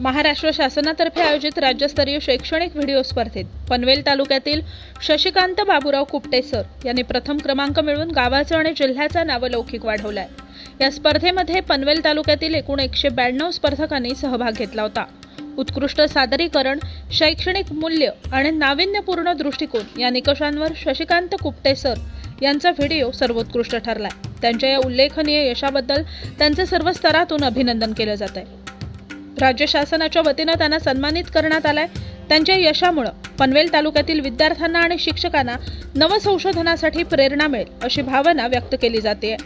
महाराष्ट्र शासनातर्फे आयोजित राज्यस्तरीय शैक्षणिक व्हिडिओ स्पर्धेत पनवेल तालुक्यातील शशिकांत बाबूराव कुपटे सर यांनी प्रथम क्रमांक मिळवून गावाचं आणि जिल्ह्याचा नावलौकिक वाढवलाय. या स्पर्धेमध्ये पनवेल तालुक्यातील एकूण एकशे ब्याण्णव स्पर्धकांनी सहभाग घेतला होता. उत्कृष्ट सादरीकरण शैक्षणिक मूल्य आणि नाविन्यपूर्ण दृष्टिकोन या निकषांवर शशिकांत कुपटे सर यांचा व्हिडिओ सर्वोत्कृष्ट ठरलाय. त्यांच्या या उल्लेखनीय यशाबद्दल त्यांचे सर्व स्तरातून अभिनंदन केलं जात आहे राज्य शासनाच्या वतीनं त्यांना सन्मानित करण्यात आलाय. त्यांच्या यशामुळं पनवेल तालुक्यातील विद्यार्थ्यांना आणि शिक्षकांना नवसंशोधनासाठी प्रेरणा मिळेल अशी भावना व्यक्त केली जाते